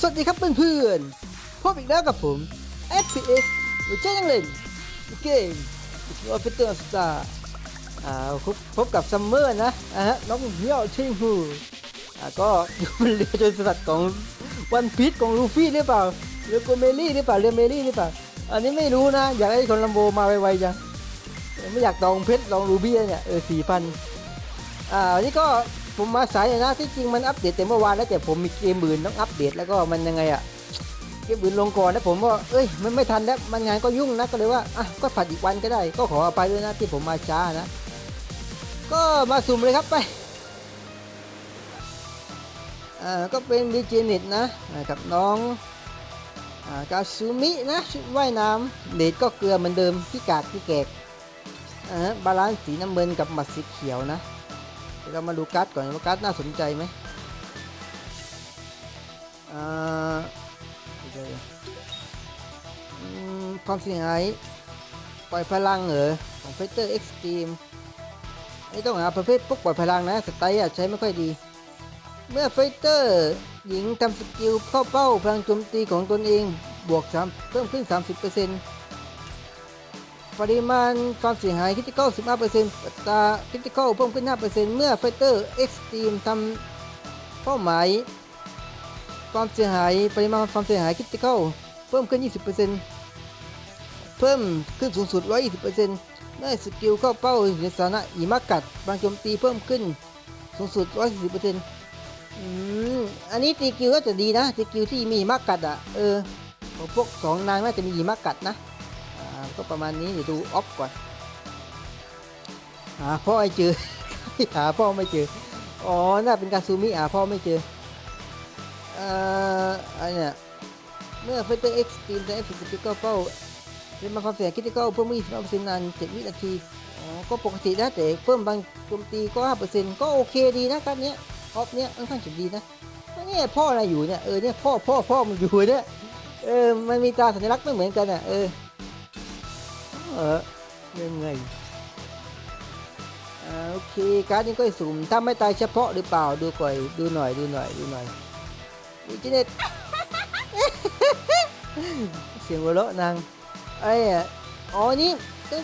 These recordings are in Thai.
สวัสดีครับเพื่อนๆ พบอีกแล้วกับผม FPS หัวใจยังเล่นเกมออฟฟิเตอร์สตาร์อ่าพบพบกับซัมเมอร์นะอ่าฮะน้องเหี่ยวชิงฮูอ่าก็อยู่บนเรือจนสลัดของวันพีชของลูฟี่หรือเปล่าเรือโกเมลี่หรือเปล่าเรือเมลี่หรือเปล่า อันนี้ไม่รู้นะ อยากให้คนลัมโบมาไวๆจังไม่อยากดองเพชรดองรูบี้เนี่ยเออสี่พันอ่าวันนี้ก็ ผมมาสายนะที่จริงมันอัปเดตแต่เมื่อวานแล้วแต่ผมมีเกมอื่นต้องอัปเดตแล้วก็มันยังไงอะเกมอื่นลงก่อนแล้วผมว่าเอ้ยมันไม่ทันแล้วมันงานก็ยุ่งนะก็เลยว่าอะก็ผัดอีกวันก็ได้ ก็ขออภัยด้วยนะที่ผมมาช้านะ ก็มาสุ่มเลยครับไปอ่าก็เป็นดิจินิตนะกับน้องอ่ากาซูมินะชุดว่ายน้ำเดทก็เกลือเหมือนเดิมที่กากที่แกกอ่าฮะบาลานซ์สีน้ำเงินกับหมัดสีเขียวนะ เรามาดูการ์ดก่อนว่าการ์ดน่าสนใจไหมอ่าความเสียหายปล่อยพลังเหรอของเฟเตอร์เอ็กซ์ตรีมไอ้ต้องหาประเภทพวกปล่อยพลังนะสไตล์อะใช้ไม่ค่อยดี เมื่อไฟเตอร์หญิงทำสกิลเข้าเป้าพลังโจมตีของตนเองบวก3เพิ่มขึ้น 30% ปริมาณความเสียหายคริติคอล15%อัตราคริติคอลเพิ่มขึ้น 5%เมื่อไฟเตอร์เอ็กซ์ตรีมทำเป้าหมาย ความเสียหายปริมาณความเสียหายคริติคอลเพิ่มขึ้น 20%เพิ่มขึ้นสูงสุด 120%เมื่อสกิลเข้าเป้าในสถานะอิมากัดบางโจมตีเพิ่มขึ้นสูงสุด 140%อืมอันนี้ตีกิวก็จะดีนะตีกิวที่มีหิมะกัดอะเออของพวกสองนางน่าจะมีหิมะกัดนะ ก็ประมาณนี้เดี๋ยวดูออฟก่อน หาพ่อไม่เจอ หาพ่อไม่เจอ อ๋อ น่าเป็นการซูมิหาพ่อไม่เจอ เอ่ออะไรเนี่ยเมื่อเฟเตอร์เอ็กซ์ตีมได้เอฟสิบกิเป้าเป็นมาความเสียคิดก้าเพิ่มยี่สิบเปอร์เซ็นต์นานเจ็ดวินาที อ๋อ ก็ปกตินะแต่เพิ่มบางโจมตีก็ห้าเปอร์เซ็นต์ก็โอเคดีนะการเนี้ยออฟเนี้ยค่อนข้างจะดีนะเนี่ยพ่ออะไรอยู่เนี่ย เออเนี่ยพ่อพ่อพ่อมันอยู่เนี่ย เออ มันมีตราสัญลักษณ์ไม่เหมือนกันอะ เออ เออยังไงโอเคการ์ดนี้ก็สุ่มถ้าไม่ตายเฉพาะหรือเปล่าดูก่อยดูหน่อยดูหน่อยดูหน่อยดิจิเน็ตเสียงหัวเราะนางไอ้อ๋อนี่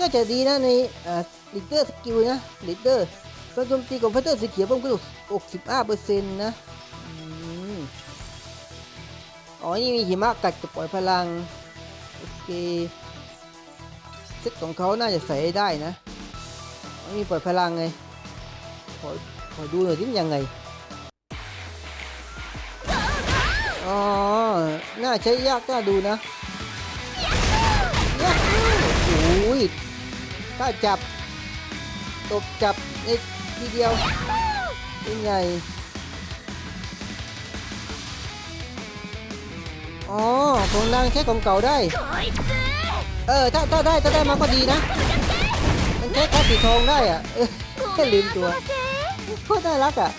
ก็จะดีนะในอ่าลิเตอร์สกิลนะลิเตอร์การโจมตีของพัตเตอร์สีเขียวเพิ่มขึ้น65เปอร์เซ็นต์นะอ๋อนี่มีหิมะกัดกับปล่อยพลัง โอเค เซตของเขาน่าจะใส่ได้นะมีปล่อยพลังไงขอขอดูหน่อยที่มันยังไงอ๋อน่าใช้ยากน่าดูนะโอ้ยถ้าจับ ตบจับในทีเดียว เป็นไง อ๋อของนางใช้ของเก่าได้ เออถ้าถ้าได้ถ้าได้มาก็ดีนะ มันใช้แค่สีทองได้อะเออแค่ลืมตัวโคตรน่ารักอะ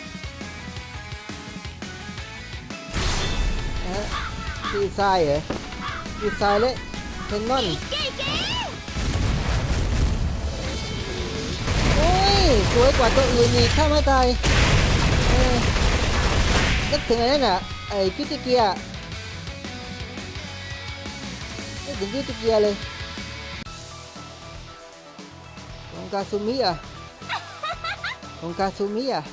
นะดีไซน์เหรอดีไซน์เลยเทนนอนโอ้ยสวยกว่าตัวอื่นอีกถ้าไม่ตายนึกถึงอะไรนั่นน่ะไอ้คิติเกียนึกถึงคิติเกียเลย กาซูมิอะของกาซูมิอะ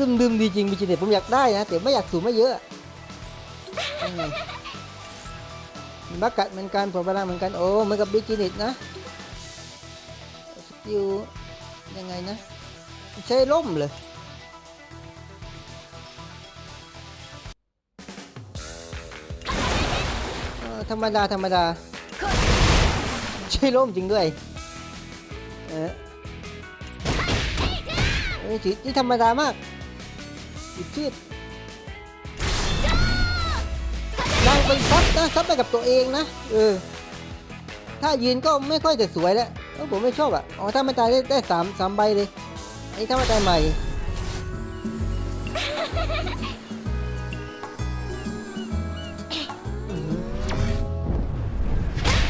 ดึมดึมดีจริงมีจริงเนี่ผมอยากได้นะแต่ไม่อยากสูงไม่เยอะยังไงมีบักกัดเหมือนกันผมพลังเหมือนกันโอ้เหมือนกับบิจินิตนะสกิลยังไงนะ ใช้ล่มเลยธรรมดา ธรรมดา ใช้ล่มจริงด้วย เออเออสีที่ธรรมดามากสีชืดนางเป็นซับนะซับไปกับตัวเองนะ เออ ถ้ายืนก็ไม่ค่อยจะสวยแล้วผมไม่ชอบอะ อ๋อ ถ้าไม่ตายได้ได้สามสามใบเลยไอ้ถ้าไม่ตายใหม่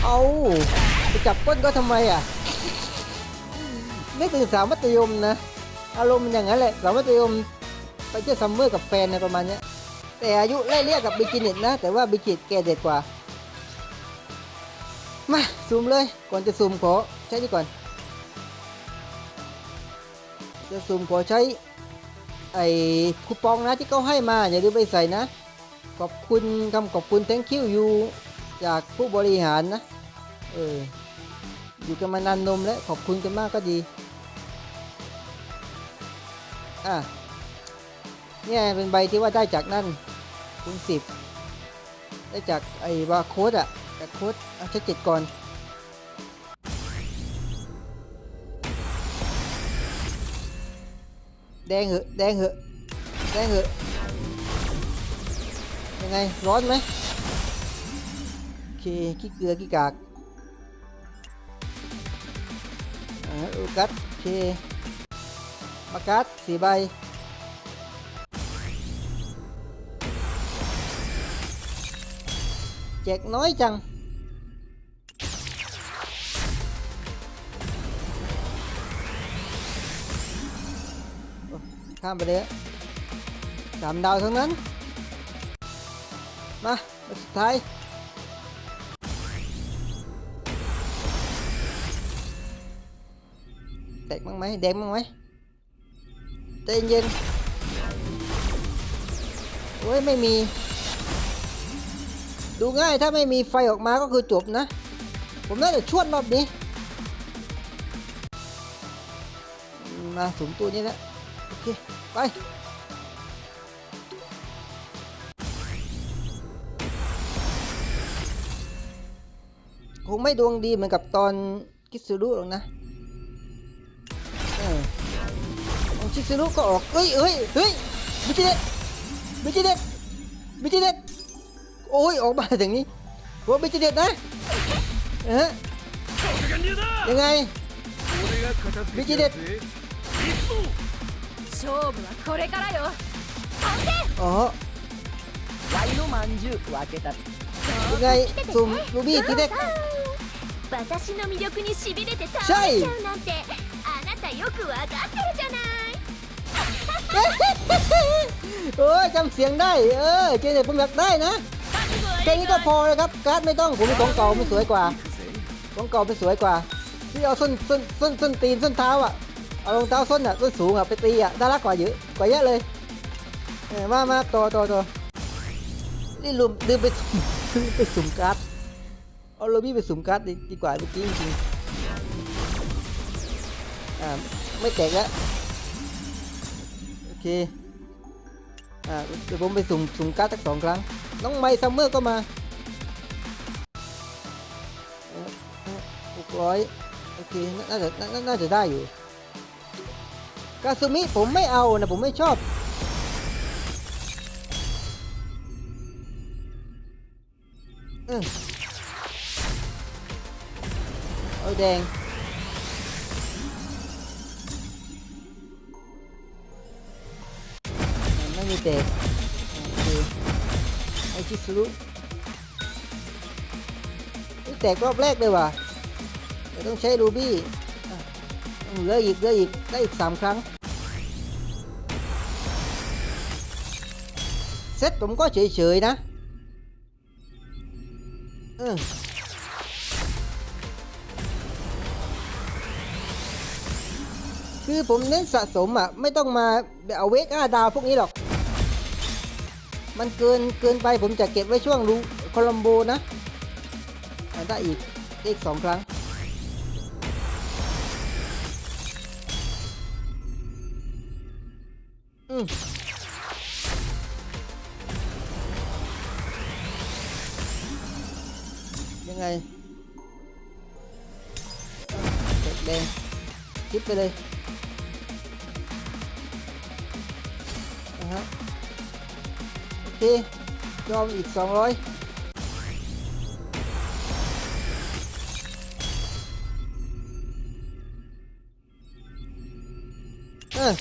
เอาไปจับก้นก็ทำไมอะ นึกถึงสาวมัธยมนะ อารมณ์มันอย่างนั้นแหละสาวมัธยมไปเที่ยวซัมเมอร์กับแฟนในประมาณนี้แต่อายุไล่เรียกกับบิจิน็ตนะ แต่ว่าบิจิตแกเด็กกว่า มาซูมเลยก่อนจะซูมขอใช้นี่ก่อน จะซูมขอใช้ไอ้คูปองนะที่เขาให้มา อย่าลืมไปใส่นะ ขอบคุณคำขอบคุณ thank you you จากผู้บริหารนะ เออ อยู่กันมานานนมแล้ว ขอบคุณกันมากก็ดี อะเนี่ยเป็นใบที่ว่าได้จากนั่นคูณสิบได้จากไอ้บาร์โค้ดอะจากโค้ดเอาเช็คเจ็ดก่อนแดงเหอะแดงเหอะแดงเหอะยังไงร้อนไหมโอเคขี้เกลือขี้กากอ่าโอกัสโอเค มากัสสี่ใบ แจกน้อยจัง ข้ามไปเลยสามดาวทั้งนั้น มาสุดท้ายแตกมั้งไหมแดงมั้งไหม ใจเย็นๆโอ้ยไม่มี ดูง่ายถ้าไม่มีไฟออกมาก็คือจบนะ ผมน่าจะชวดรอบนี้มาสูงตัวนี้แล้วโอเค ไป คงไม่ดวงดีเหมือนกับตอนคิสซูรุหรอกนะ ของคิสซูรุก็ออก เฮ้ยเฮ้ยเฮ้ยบิจิเดตบิจิเดตบิจิเดต โอ้ย ออกมาอย่างนี้ว่าบิจิเด็ดนะเออยังไง ビジレ勝負はこれからよ อ๋อ ワイのまんじゅう分けた ยังไงสุ่มรูบี้ทีเด็ก 私の魅力にしびれて倒れシャイちゃうなんてあなたよくわかってるじゃない โอ้ยจำเสียงได้ เออ เจเน็ตผมอยากได้นะแค่นี้ก็พอแล้วครับ การ์ดไม่ต้อง ผมมีของเก่ามันสวยกว่าของเก่ามันสวยกว่า ที่เอาส้นส้นส้นส้นตีนส้นเท้าอะ เอารองเท้าส้นอะส้นสูงอะไปตีอะน่ารักกว่าเยอะกว่าเยอะเลยมามาต่อต่อต่อนี่ลืมลืมไปลืมไปสุ่มการ์ด เอาโรบี้ไปสุ่มการ์ดดีกว่าเมื่อกี้จริงอ่าไม่แตกแล้ว เคอ่าเดี๋ยวผมไปสุ่มสุ่มการ์ดสักสองครั้ง น้องไมซัมเมอร์ก็มาหกร้อยโอเค น่าน่าจะน่าน่าจะได้อยู่กาซูมิผมไม่เอานะ ผมไม่ชอบออเอาแดง ไม่มีเตะโอเคไอชิสุรุนี่แตกรอบแรกเลยว่ะต,ต้องใช้รูบี้เหลืออีกเหลืออีกได้อีกสามครั้ง เซตผมก็เฉยๆนะเออคือผมเน้นสะสมอะ ไม่ต้องมาเอาเวกอาดาวพวกนี้หรอก มันเกินเกินไปผมจะเก็บไว้ช่วงรูโคลัมโบนะได้อีกอีกสองครั้ง อืมยังไงเด็กแดงคิดไปเลยนะฮะ เคยอมอีก 200เออ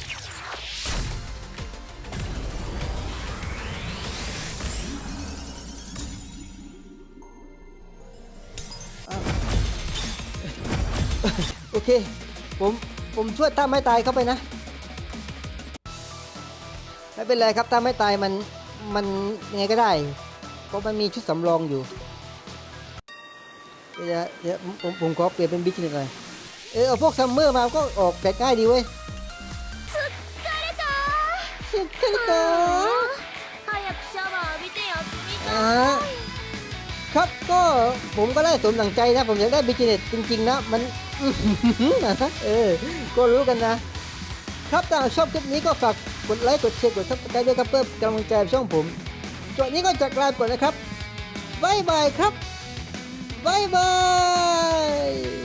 อะโอเค ผม ผมช่วยตามไม้ตายเข้าไปนะ ไม่เป็นไรครับถ้าไม่ตายมัน มันยังไงก็ได้ เพราะมันมีชุดสำรองอยู่เดี๋ยวผมผมขอเปลี่ยนเป็นบิ๊กนิดหน่อยเออเอาพวกซัมเมอร์มาก็ออกแต่ง่ายดีเว้ยเซ็เตอร์ครับก็ผมก็ได้สมหลังใจนะ ผมอยากได้บิจิเนตจริง ๆ นะ มันเออ ก็รู้กันนะ ครับถ้าชอบคลิปนี้ก็ฝากกดไลค์กดแชร์กดซับสไครต์ด้วยครับเพื่อกำลังใจช่องผมส่วนนี้ก็จากลาไปก่อนนะครับบายบายครับบายบาย